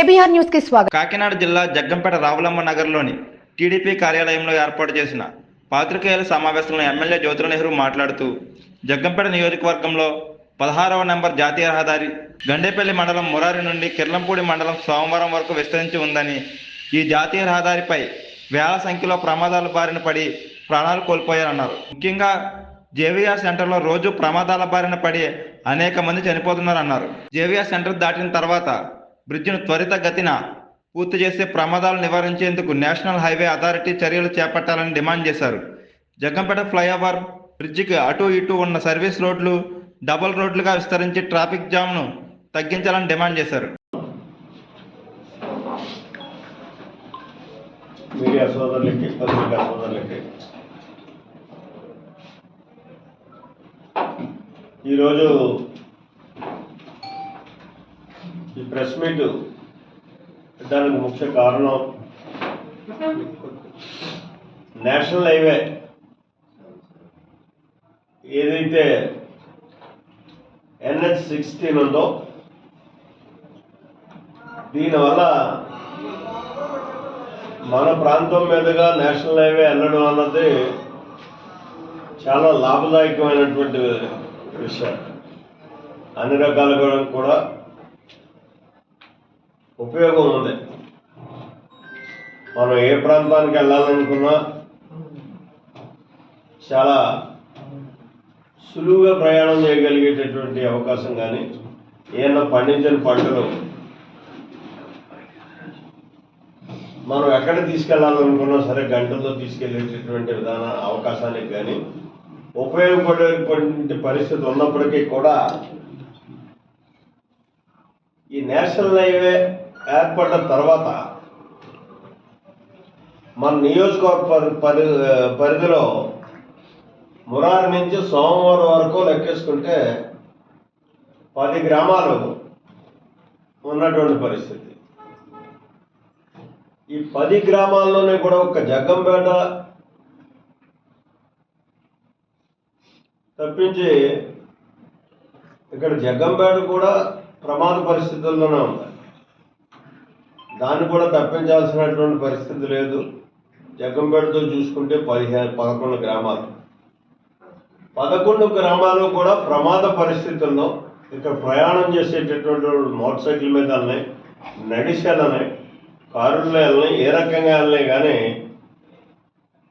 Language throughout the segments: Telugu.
కేబీఆర్ న్యూస్కి స్వాగతం. కాకినాడ జిల్లా జగ్గంపేట రావులమ్మ నగర్లోని టీడీపీ కార్యాలయంలో ఏర్పాటు చేసిన పాత్రికేయుల సమావేశంలో ఎమ్మెల్యే జ్యోతుల నెహ్రూ మాట్లాడుతూ జగ్గంపేట నియోజకవర్గంలో పదహారవ నెంబర్ జాతీయ రహదారి గండేపల్లి మండలం మురారి నుండి కిర్లంపూడి మండలం సోమవారం వరకు విస్తరించి ఉందని ఈ జాతీయ రహదారిపై వేల సంఖ్యలో ప్రమాదాల బారిన పడి ప్రాణాలు కోల్పోయారన్నారు. ముఖ్యంగా జేవీఆర్ సెంటర్లో రోజు ప్రమాదాల బారిన పడి అనేక మంది చనిపోతున్నారన్నారు. జేవీఆర్ సెంటర్ దాటిన తర్వాత బ్రిడ్జిను త్వరిత గతిన పూర్తి చేసే ప్రమాదాలు నివారించేందుకు నేషనల్ హైవే అథారిటీ చర్యలు చేపట్టాలని డిమాండ్ చేశారు. జగ్గంపేట ఫ్లైఓవర్ బ్రిడ్జికి అటు ఇటు ఉన్న సర్వీస్ రోడ్లు డబుల్ రోడ్లుగా విస్తరించి ట్రాఫిక్ జామ్ను తగ్గించాలని డిమాండ్ చేశారు. మీడియా సోదరులకి పత్రికా సోదరులకి. ఈరోజు ఈ ప్రెస్ మీట్ దానికి ముఖ్య కారణం నేషనల్ హైవే ఏదైతే ఎన్హెచ్ సిక్స్టీన్ ఉందో దీనివల్ల మన ప్రాంతం మీదుగా నేషనల్ హైవే వెళ్ళడం అన్నది చాలా లాభదాయకమైనటువంటి విషయం. అన్ని రకాలుగా కూడా ఉపయోగం ఉంది మనం ఏ ప్రాంతానికి వెళ్ళాలనుకున్నా చాలా సులువుగా ప్రయాణం చేయగలిగేటటువంటి అవకాశం కానీ ఏమన్నా పండించిన పంటలు మనం ఎక్కడ తీసుకెళ్ళాలనుకున్నా సరే గంటల్లో తీసుకెళ్ళేటటువంటి విధాన అవకాశానికి కానీ ఉపయోగపడేటువంటి పరిస్థితి ఉన్నప్పటికీ కూడా ఈ నేషనల్ హైవే ఏర్పడిన తర్వాత మన నియోజకవర్గ పరి పరి పరిధిలో మురారి నుంచి సోమవారం వరకు లెక్కేసుకుంటే పది గ్రామాలు ఉన్నటువంటి పరిస్థితి. ఈ పది గ్రామాల్లోనే కూడా ఒక జగ్గంపేట తప్పించి ఇక్కడ జగ్గంపేట కూడా ప్రమాద పరిస్థితుల్లోనే ఉంది. దాన్ని కూడా తప్పించాల్సినటువంటి పరిస్థితి లేదు. జగ్గంపేటతో చూసుకుంటే పదిహేను పదకొండు గ్రామాలు. పదకొండు గ్రామాలు కూడా ప్రమాద పరిస్థితుల్లో ఇక్కడ ప్రయాణం చేసేటటువంటి మోటార్ సైకిల్ మీద వెళ్ళినాయి నడిచి వెళ్ళినాయి కారుల్లో వెళ్ళినాయి ఏ రకంగా వెళ్ళినాయి కానీ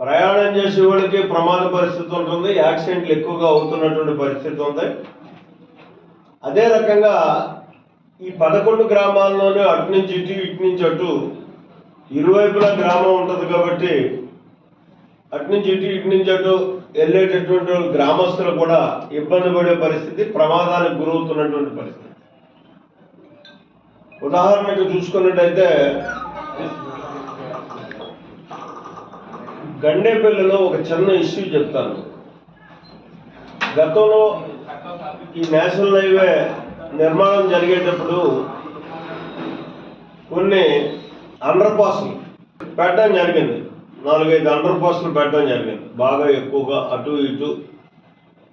ప్రయాణం చేసే వాళ్ళకి ప్రమాద పరిస్థితి ఉంటుంది యాక్సిడెంట్లు ఎక్కువగా అవుతున్నటువంటి పరిస్థితి ఉంది. అదే రకంగా ఈ పదకొండు గ్రామాల్లోనే అటు నుంచి ఇటు ఇటు నుంచి అటు ఇరువైపులా గ్రామం ఉంటుంది కాబట్టి అటు నుంచి ఇటు ఇటు నుంచి అటు వెళ్ళేటటువంటి గ్రామస్తులు కూడా ఇబ్బంది పడే పరిస్థితి ప్రమాదానికి గురవుతున్నటువంటి పరిస్థితి. ఉదాహరణకు చూసుకున్నట్టయితే గండేపల్లిలో ఒక చిన్న ఇష్యూ చెప్తాను. గతంలో ఈ నేషనల్ హైవే నిర్మాణం జరిగేటప్పుడు కొన్ని అండర్ పాస్లు పెట్టడం జరిగింది. నాలుగైదు అండర్ పాస్లు పెట్టడం జరిగింది. బాగా ఎక్కువగా అటు ఇటు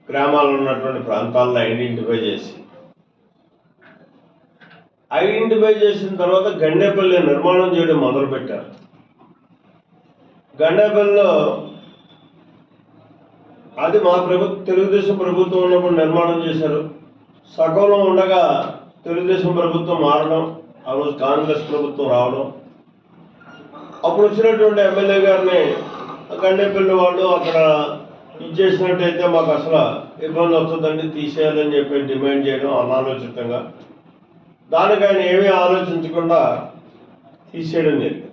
గ్రామాల్లో ఉన్నటువంటి ప్రాంతాలను ఐడెంటిఫై చేసి. ఐడెంటిఫై చేసిన తర్వాత గండేపల్లి నిర్మాణం చేయడం మొదలుపెట్టారు. గండేపల్లిలో అది మా ప్రభుత్వం తెలుగుదేశం ప్రభుత్వం ఉన్నప్పుడు నిర్మాణం చేశారు. సగంలో ఉండగా తెలుగుదేశం ప్రభుత్వం మారడం ఆ రోజు కాంగ్రెస్ ప్రభుత్వం రావడం. అప్పుడు వచ్చినటువంటి ఎమ్మెల్యే గారిని గండేపల్లి వాళ్ళు అక్కడ ఇచ్చేసినట్టయితే మాకు అసలు ఇబ్బంది వస్తుందండి తీసేయాలని చెప్పి డిమాండ్ చేయడం అనాలోచితంగా. దానికి ఆయన ఏమీ ఆలోచించకుండా తీసేయడం జరిగింది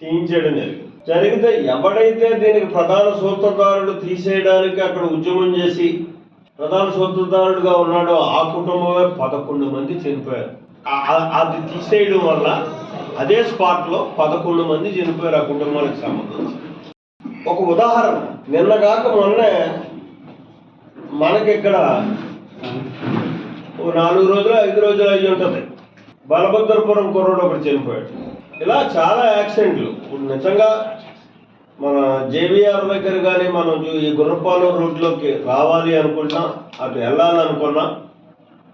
తీయించేయడం జరిగింది. జరిగితే ఎవడైతే దీనికి ప్రధాన సూత్రధారుడు తీసేయడానికి అక్కడ ఉద్యమం చేసి ప్రధాన సూత్రధారుడుగా ఉన్నాడో. ఆ కుటుంబమే పదకొండు మంది చనిపోయారు. అది తీసేయడం వల్ల అదే స్పాట్లో పదకొండు మంది చనిపోయారు. ఆ కుటుంబానికి సంబంధించి. ఒక ఉదాహరణ. నిన్నగాక మొన్నే మనకి ఇక్కడ ఓ నాలుగు రోజులు ఐదు రోజులు అయ్యి ఉంటుంది. బలభద్రపురం కుర్రోడు ఒకటి చనిపోయాడు. ఇలా చాలా యాక్సిడెంట్లు. నిజంగా మన జేవిఆర్ దగ్గర కానీ మనం ఈ గుర్రపాలెం రూట్లోకి రావాలి అనుకున్నా అటు వెళ్ళాలనుకున్నా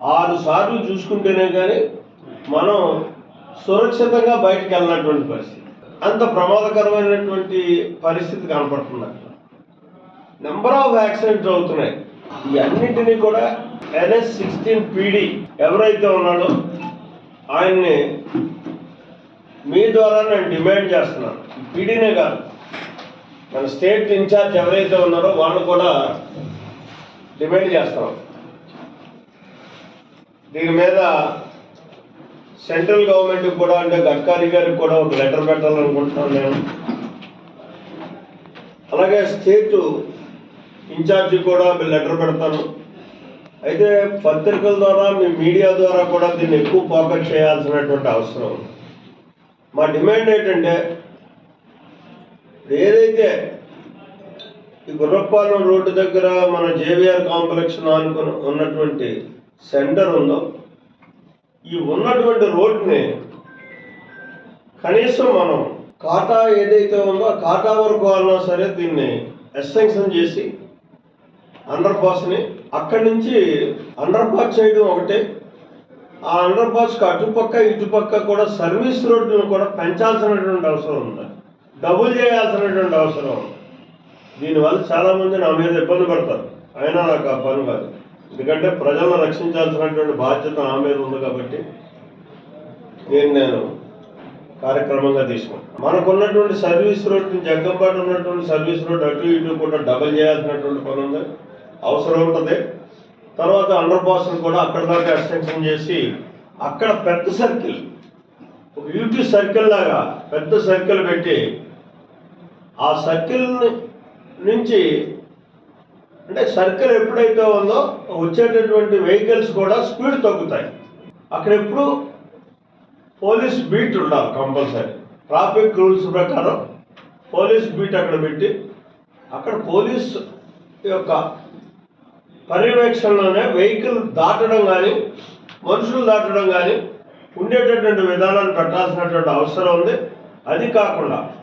ఆరు సార్లు చూసుకుంటేనే కానీ మనం సురక్షితంగా బయటకు వెళ్ళినటువంటి పరిస్థితి. అంత ప్రమాదకరమైనటువంటి పరిస్థితి కనపడుతుంది నెంబర్ ఆఫ్ యాక్సిడెంట్స్ అవుతున్నాయి. ఈ కూడా ఎన్ఎస్ సిక్స్టీన్ పీడీ ఎవరైతే ఉన్నాడో ఆయన్ని మీ ద్వారా నేను డిమాండ్ చేస్తున్నాను. పీడీనే కాదు. మన స్టేట్ ఇన్ఛార్జ్ ఎవరైతే ఉన్నారో వాళ్ళు కూడా డిమాండ్ చేస్తాం. దీని మీద సెంట్రల్ గవర్నమెంట్ కూడా అంటే గడ్కారీ గారికి కూడా ఒక లెటర్ పెట్టాలనుకుంటున్నాను నేను. అలాగే స్టేట్ ఇన్ఛార్జి కూడా మీ లెటర్ పెడతాను. అయితే పత్రికల ద్వారా మీ మీడియా ద్వారా కూడా దీన్ని ఎక్కువ ఫోకస్ చేయాల్సినటువంటి అవసరం మా డిమాండ్ ఏంటంటే ఏదైతే ఈ గుర్రపాలెం రోడ్డు దగ్గర మన జేవిఆర్ కాంప్లెక్స్ అనుకుని ఉన్నటువంటి సెంటర్ ఉందో ఈ ఉన్నటువంటి రోడ్ని కనీసం మనం కాటా ఏదైతే ఉందో ఆ కాటా వరకు అన్నా సరే దీన్ని ఎక్స్టెన్షన్ చేసి అండర్ పాస్ని అక్కడి నుంచి అండర్ పాస్ చేయడం ఒకటే. ఆ అండర్ పాస్కి అటుపక్క ఇటుపక్క కూడా సర్వీస్ రోడ్డును కూడా పెంచాల్సినటువంటి అవసరం ఉంది. డబుల్ చేయాల్సినటువంటి అవసరం. ఉంది దీనివల్ల చాలామంది నా మీద ఇబ్బంది పడతారు. అయినా నాకు ఆ పని కాదు. ఎందుకంటే ప్రజలను రక్షించాల్సినటువంటి బాధ్యత నా మీద ఉంది కాబట్టి నేను నేను కార్యక్రమంగా తీసుకున్నాను. మనకు ఉన్నటువంటి సర్వీస్ రోడ్ జగ్గంపాటు ఉన్నటువంటి సర్వీస్ రోడ్ అటు ఇటు కూడా డబుల్ చేయాల్సినటువంటి పని ఉంది. అవసరం ఉంటుంది. తర్వాత అండర్ పాస్ను కూడా అక్కడ దాకా ఎక్స్టెన్షన్ చేసి అక్కడ పెద్ద సర్కిల్ ఒక యూటీ సర్కిల్ లాగా పెద్ద సర్కిల్ పెట్టి ఆ సర్కిల్ నుంచి అంటే సర్కిల్ ఎప్పుడైతే ఉందో వచ్చేటటువంటి వెహికల్స్ కూడా స్పీడ్ తగ్గుతాయి. అక్కడ ఎప్పుడు పోలీస్ బీట్ ఉండాలి కంపల్సరీ. ట్రాఫిక్ రూల్స్ ప్రకారం పోలీస్ బీట్ అక్కడ పెట్టి అక్కడ పోలీస్ యొక్క పర్యవేక్షణలోనే వెహికల్ దాటడం కానీ మనుషులు దాటడం కానీ ఉండేటటువంటి విధానాన్ని పెట్టాల్సినటువంటి అవసరం ఉంది. అది కాకుండా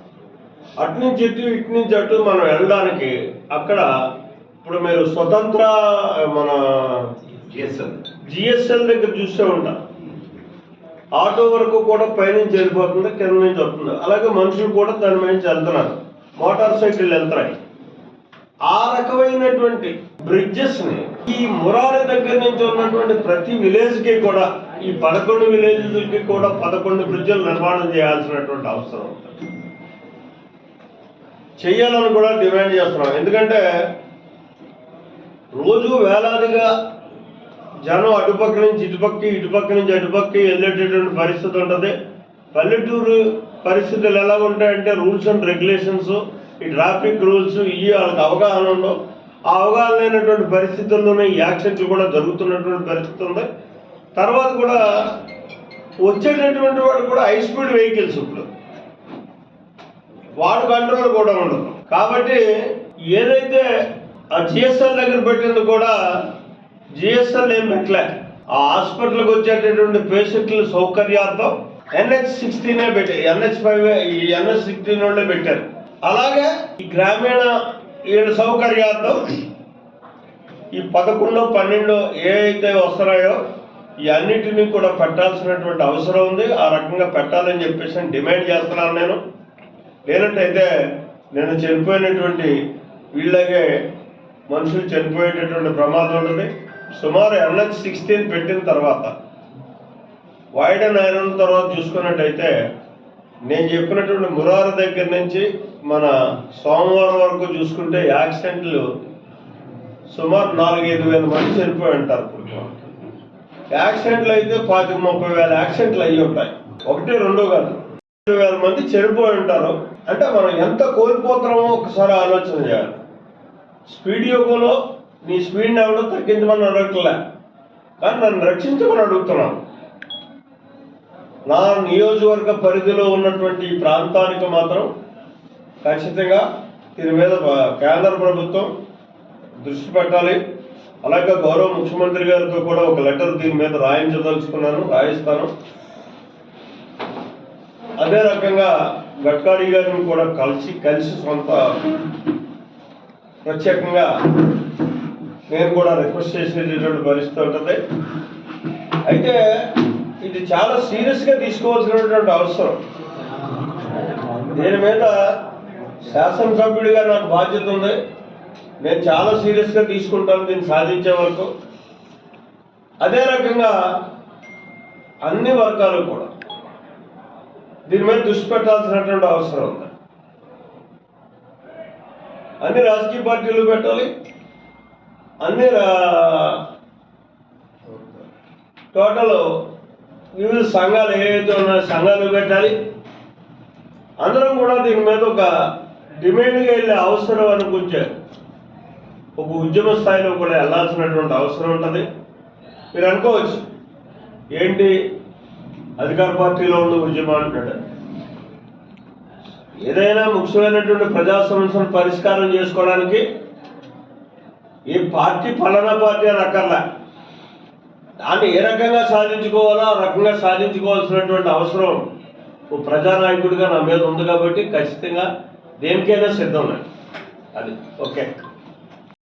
అటు నుంచి ఇటు ఇటు నుంచి అటు మనం వెళ్ళడానికి అక్కడ ఇప్పుడు మీరు స్వతంత్ర మన జిఎస్ఎల్. దగ్గర చూస్తే ఉంటాం. ఆటో వరకు కూడా పైనుంచి వెళ్ళిపోతుంది కింద నుంచి వస్తుంది. అలాగే మనుషులు కూడా దాని నుంచి వెళ్తున్నారు. మోటార్ సైకిల్ వెళ్తున్నాయి. ఆ రకమైనటువంటి బ్రిడ్జెస్ని ఈ మురారి దగ్గర నుంచి ఉన్నటువంటి ప్రతి విలేజ్కి కూడా ఈ పదకొండు విలేజ్లకి కూడా పదకొండు బ్రిడ్జులు నిర్మాణం చేయాల్సినటువంటి అవసరం ఉంది చేయాలని కూడా డిమాండ్ చేస్తున్నాం ఎందుకంటే రోజు వేలాదిగా జనం అటుపక్క నుంచి ఇటుపక్కి ఇటుపక్క నుంచి అటుపక్కి వెళ్ళేటటువంటి పరిస్థితి ఉంటుంది. పల్లెటూరు పరిస్థితులు ఎలా ఉంటాయంటే రూల్స్ అండ్ రెగ్యులేషన్స్ ఈ ట్రాఫిక్ రూల్స్ ఇవి వాళ్ళకి అవగాహన ఉండవు. ఆ అవగాహన లేనటువంటి పరిస్థితుల్లోనే ఈ యాక్సిడెంట్లు కూడా జరుగుతున్నటువంటి పరిస్థితి ఉంది. తర్వాత కూడా వచ్చేటటువంటి వాడు కూడా హై స్పీడ్ వెహికల్స్ ఇప్పుడు. వాడు కంట్రోల్ కూడా ఉండదు. కాబట్టి ఏదైతే ఆ జిఎస్ఎల్ దగ్గర పెట్టింది కూడా జిఎస్ఎల్ ఏం పెట్టలే. ఆ హాస్పిటల్కి వచ్చేటటువంటి పేషెంట్ల సౌకర్యార్థం ఎన్హెచ్ సిక్స్టీనే పెట్టారు ఎన్హెచ్ ఫైవ్ ఈ ఎన్హెచ్ సిక్స్టీన్ వాళ్ళే పెట్టారు. అలాగే ఈ గ్రామీణ వీళ్ళ సౌకర్యార్థం ఈ పదకొండు పన్నెండు ఏ అయితే వస్తున్నాయో ఈ అన్నిటినీ కూడా పెట్టాల్సినటువంటి అవసరం ఉంది. ఆ రకంగా పెట్టాలని చెప్పేసి డిమాండ్ చేస్తున్నాను నేను. లేనట్టయితే నేను చనిపోయినటువంటి వీళ్ళగే మనుషులు చనిపోయేటటువంటి ప్రమాదం ఉంటుంది. సుమారు ఎన్హెచ్ సిక్స్టీన్ పెట్టిన తర్వాత వైడన్ ఐరన్ తర్వాత చూసుకున్నట్టయితే నేను చెప్పినటువంటి మురారి దగ్గర నుంచి మన సోమవారం వరకు చూసుకుంటే యాక్సిడెంట్లు సుమారు నాలుగైదు వేల మంది చనిపోయి ఉంటారు. యాక్సిడెంట్లు అయితే పాతిక ముప్పై వేల యాక్సిడెంట్లు అయ్యి ఉంటాయి. ఒకటి రెండో కాదు. వేల మంది చనిపోయి ఉంటారు. అంటే మనం ఎంత కోల్పోతున్నామో ఒకసారి ఆలోచన చేయాలి. స్పీడ్ యోగంలో నీ స్పీడ్ని ఎవడో తగ్గించమని అడగట్లే. కానీ నన్ను రక్షించమని అడుగుతున్నాను. నా నియోజకవర్గ పరిధిలో ఉన్నటువంటి ఈ ప్రాంతానికి మాత్రం ఖచ్చితంగా దీని మీద కేంద్ర ప్రభుత్వం దృష్టి పెట్టాలి. అలాగే గౌరవ ముఖ్యమంత్రి గారితో కూడా ఒక లెటర్ దీని మీద రాయించదలుచుకున్నాను రాయిస్తాను. అదే రకంగా గడ్కరీ గారిని కూడా కలిసి కలిసి సొంత ప్రత్యేకంగా నేను కూడా రిక్వెస్ట్ చేసేటటువంటి పరిస్థితి ఉంటుంది. అయితే ఇది చాలా సీరియస్గా తీసుకోవాల్సినటువంటి అవసరం. దీని మీద శాసనసభ్యుడిగా నాకు బాధ్యత ఉంది. నేను చాలా సీరియస్గా తీసుకుంటాను దీన్ని సాధించే వరకు. అదే రకంగా అన్ని వర్గాలు కూడా దీని మీద దృష్టి పెట్టాల్సినటువంటి అవసరం ఉంది. అన్ని రాజకీయ పార్టీలు పెట్టాలి. అన్ని రా- టోటల్ వివిధ సంఘాలు ఏవైతే ఉన్నాయో సంఘాలు పెట్టాలి. అందరం కూడా దీని మీద ఒక డిమాండ్గా వెళ్ళే అవసరం అనుకుంటే ఒక ఉద్యమ స్థాయిలో కూడా వెళ్ళాల్సినటువంటి అవసరం ఉంటుంది. మీరు అనుకోవచ్చు ఏంటి అధికార పార్టీలో ఉన్న ఉద్యమం ఏదైనా ముఖ్యమైనటువంటి ప్రజా సమస్యను పరిష్కారం చేసుకోవడానికి ఈ పార్టీ ఫలానా పార్టీ అని అక్కర్లా. దాన్ని ఏ రకంగా సాధించుకోవాలో ఆ రకంగా సాధించుకోవాల్సినటువంటి అవసరం ఓ ప్రజానాయకుడిగా నా మీద ఉంది కాబట్టి ఖచ్చితంగా దేనికైనా సిద్ధం అది ఓకే.